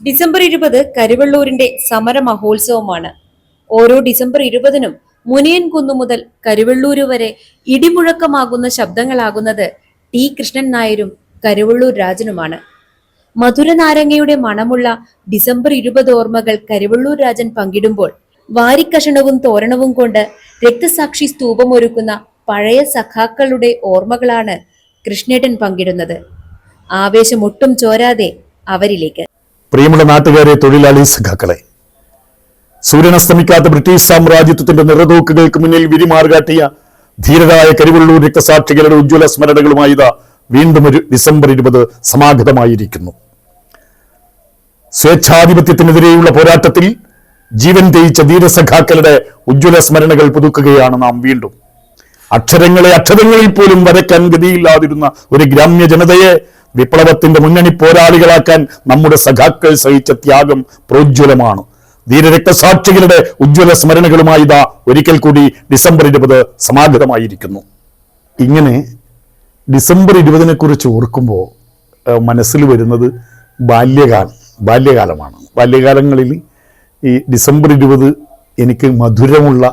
December ഇരുപത് കരുവള്ളൂരിന്റെ സമര മഹോത്സവമാണ്. ഓരോ ഡിസംബർ ഇരുപതിനും മുനിയൻകുന്നു മുതൽ കരുവള്ളൂര് വരെ ഇടിമുഴക്കമാകുന്ന ശബ്ദങ്ങളാകുന്നത് ടി കൃഷ്ണൻ നായരും കരുവള്ളൂർ രാജനുമാണ്. മധുരനാരങ്ങയുടെ മണമുള്ള ഡിസംബർ ഇരുപത് ഓർമ്മകൾ കരുവള്ളൂർ രാജൻ പങ്കിടുമ്പോൾ വാരിക്കഷണവും തോരണവും കൊണ്ട് രക്തസാക്ഷി സ്തൂപമൊരുക്കുന്ന പഴയ സഖാക്കളുടെ ഓർമ്മകളാണ് കൃഷ്ണേട്ടൻ പങ്കിടുന്നത്. ആവേശം ഒട്ടും ചോരാതെ അവരിലേക്ക്. പ്രിയമുള്ള നാട്ടുകാരെ തൊഴിലാളി സഖാക്കളെ സൂര്യനസ്തമിക്കാത്ത ബ്രിട്ടീഷ് സാമ്രാജ്യത്വത്തിന്റെ നിറതോക്കുകൾക്ക് മുന്നിൽ വിരിമാറുകാട്ടിയ ധീരരായ കരിവള്ളൂർ രക്തസാക്ഷികളുടെ ഉജ്ജ്വല സ്മരണകളുമായി ഇതാ വീണ്ടും ഒരു ഡിസംബർ ഇരുപത് സമാഗതമായിരിക്കുന്നു. സ്വേച്ഛാധിപത്യത്തിനെതിരെയുള്ള പോരാട്ടത്തിൽ ജീവൻ തേയിച്ച ധീരസഖാക്കളുടെ ഉജ്ജ്വല സ്മരണകൾ പുതുക്കുകയാണ് നാം വീണ്ടും. അക്ഷരങ്ങളെ അക്ഷരങ്ങളിൽ പോലും വരയ്ക്കാൻ ഗതിയില്ലാതിരുന്ന ഒരു ഗ്രാമ്യ ജനതയെ വിപ്ലവത്തിന്റെ മുന്നണി പോരാളികളാക്കാൻ നമ്മുടെ സഖാക്കൾ സഹിച്ച ത്യാഗം പ്രോജ്വലമാണ്. ധീരരക്തസാക്ഷികളുടെ ഉജ്ജ്വല സ്മരണകളുമായി ഇതാ ഒരിക്കൽ കൂടി ഡിസംബർ ഇരുപത് സമാഗതമായിരിക്കുന്നു. ഇങ്ങനെ ഡിസംബർ ഇരുപതിനെ കുറിച്ച് ഓർക്കുമ്പോൾ മനസ്സിൽ വരുന്നത് ബാല്യകാലം ബാല്യകാലമാണ്. ബാല്യകാലങ്ങളിൽ ഈ ഡിസംബർ ഇരുപത് എനിക്ക് മധുരമുള്ള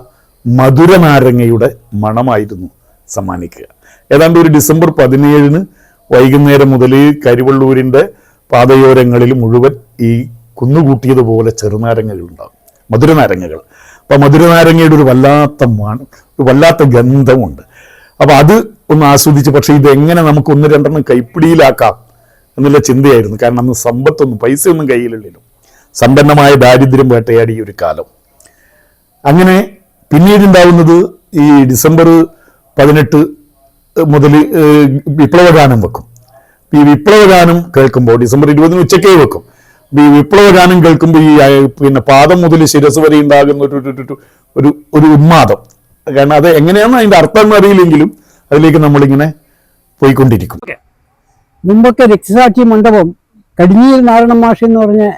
മധുരനാരങ്ങയുടെ മണമായിരുന്നു സമ്മാനിക്കുക. ഏതാണ്ട് ഒരു ഡിസംബർ പതിനേഴിന് വൈകുന്നേരം മുതൽ കരിവള്ളൂരിന്റെ പാതയോരങ്ങളിൽ മുഴുവൻ ഈ കുന്നുകൂട്ടിയതുപോലെ ചെറുനാരങ്ങകളുണ്ടാകും. മധുരനാരങ്ങകൾ. അപ്പം മധുരനാരങ്ങയുടെ ഒരു വല്ലാത്ത മണം ഒരു വല്ലാത്ത ഗന്ധമുണ്ട്. അപ്പം അത് ഒന്ന് ആസ്വദിച്ച് പക്ഷേ ഇതെങ്ങനെ നമുക്ക് ഒന്ന് രണ്ടെണ്ണം കൈപ്പിടിയിലാക്കാം എന്നുള്ള ചിന്തയായിരുന്നു. കാരണം അന്ന് സമ്പത്തൊന്നും പൈസയൊന്നും കയ്യിലില്ലല്ലോ. സമ്പന്നമായ ദാരിദ്ര്യം വേട്ടയാടിയ ഒരു കാലം. അങ്ങനെ പിന്നീടുണ്ടാവുന്നത് ഈ ഡിസംബർ പതിനെട്ട് മുതൽ വിപ്ലവഗാനം വെക്കും. ഈ വിപ്ലവഗാനം കേൾക്കുമ്പോൾ ഡിസംബർ ഇരുപതിന് ഉച്ചക്കേ വെക്കും. ഈ വിപ്ലവഗാനം കേൾക്കുമ്പോൾ ഈ പിന്നെ പാദം മുതൽ ശിരസ് വരെ ഉണ്ടാകുന്ന ഒരു ഒരു- ഒരു- ഉന്മാദം. കാരണം അത് എങ്ങനെയാണെന്ന് അതിന്റെ അർത്ഥം അറിയില്ലെങ്കിലും അതിലേക്ക് നമ്മളിങ്ങനെ പോയിക്കൊണ്ടിരിക്കും. മുമ്പൊക്കെ രക്തസാക്ഷി മണ്ഡപം കടിഞ്ഞിയിൽ നാരായണ മാഷ എന്ന് പറഞ്ഞ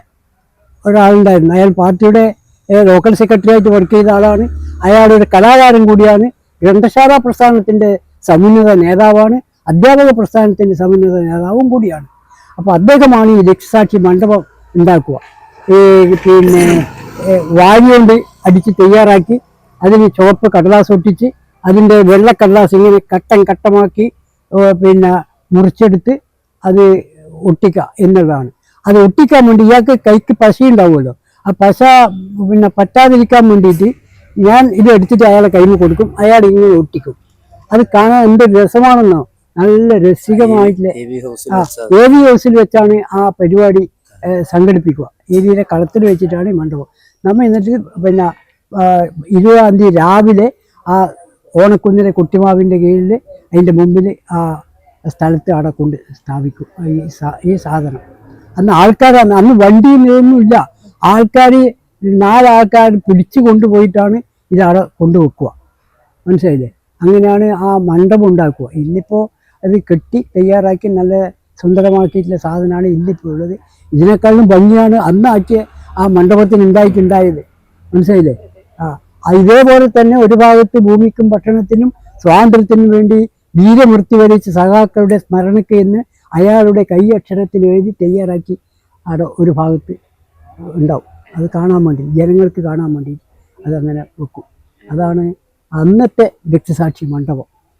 ഒരാളുണ്ടായിരുന്നു. അയാൾ പാർട്ടിയുടെ ലോക്കൽ സെക്രട്ടറി ആയിട്ട് വർക്ക് ചെയ്ത ആളാണ്. അയാളൊരു കലാകാരൻ കൂടിയാണ്. ഗ്രന്ഥശാല പ്രസ്ഥാനത്തിന്റെ സമുന്നത നേതാവാണ്. അധ്യാപക പ്രസ്ഥാനത്തിന്റെ സമുന്നത നേതാവും കൂടിയാണ്. അപ്പോൾ അദ്ദേഹമാണ് ഈ രക്തസാക്ഷി മണ്ഡപം ഉണ്ടാക്കുക. ഈ പിന്നെ ഏഹ്, വാരി കൊണ്ട് അടിച്ച് തയ്യാറാക്കി അതിന് ചുവപ്പ് കടലാസ് ഒട്ടിച്ച് അതിന്റെ വെള്ള കടലാസ് ഇങ്ങനെ കട്ടം കട്ടമാക്കി പിന്നെ മുറിച്ചെടുത്ത് അത് ഒട്ടിക്കുക എന്നുള്ളതാണ്. അത് ഒട്ടിക്കാൻ വേണ്ടി ഇയാൾക്ക് കൈക്ക് പശ ഉണ്ടാവുമല്ലോ. ആ പശ പിന്നെ പറ്റാതിരിക്കാൻ വേണ്ടിയിട്ട് ഞാൻ ഇത് എടുത്തിട്ട് അയാളെ കയ്യിൽ കൊടുക്കും. അയാൾ ഇങ്ങനെ ഒട്ടിക്കും. അത് കാണാൻ എന്ത് രസമാണെന്നോ? നല്ല രസികമായിട്ടുള്ള എ വി ഹൗസിൽ വെച്ചാണ്. ആ പരിപാടി സംഘടിപ്പിക്കുക. ഏരിയയിലെ കളത്തിൽ വെച്ചിട്ടാണ് ഈ മണ്ഡപം. നമ്മൾ എന്നിട്ട് പിന്നെ ഇരുപതാം തീയതി രാവിലെ ആ ഓണക്കുന്നിലെ കുട്ടിമാവിന്റെ കീഴിൽ അതിന്റെ മുമ്പിൽ ആ സ്ഥലത്ത് അവിടെ കൊണ്ട് സ്ഥാപിക്കും. ഈ ഈ സാധനം. അന്ന് ആൾക്കാരാണ് അന്ന് വണ്ടിയൊന്നുമില്ല ആൾക്കാർ നാലാൾക്കാർ പിടിച്ചു കൊണ്ടുപോയിട്ടാണ് ഇത് അവിടെ കൊണ്ടുവെക്കുക. മനസ്സിലായില്ലേ? അങ്ങനെയാണ് ആ മണ്ഡപം ഉണ്ടാക്കുക. ഇന്നിപ്പോൾ അത് കെട്ടി തയ്യാറാക്കി നല്ല സുന്ദരമാക്കിയിട്ടുള്ള സാധനമാണ് ഇന്നിപ്പോൾ ഉള്ളത് ഇതിനേക്കാളും ഭംഗിയാണ് അന്നാക്കിയ ആ മണ്ഡപത്തിന് ഉണ്ടായിട്ടുണ്ടായത്. മനസ്സിലായില്ലേ? ആ ഇതേപോലെ തന്നെ ഒരു ഭാഗത്ത് ഭൂമിക്കും ഭക്ഷണത്തിനും സ്വാതന്ത്ര്യത്തിനും വേണ്ടി വീരമൃത്യു വരിച്ച സഖാക്കളുടെ സ്മരണയ്ക്ക് എന്ന് അയാളുടെ കൈയക്ഷരത്തിൽ എഴുതി തയ്യാറാക്കി അവിടെ ഒരു ഭാഗത്ത് ഉണ്ടാവും. അത് കാണാൻ വേണ്ടി ജനങ്ങൾക്ക് കാണാൻ വേണ്ടി അതങ്ങനെ വെക്കും. അതാണ് അന്നത്തെ രക്തസാക്ഷി മണ്ഡപം.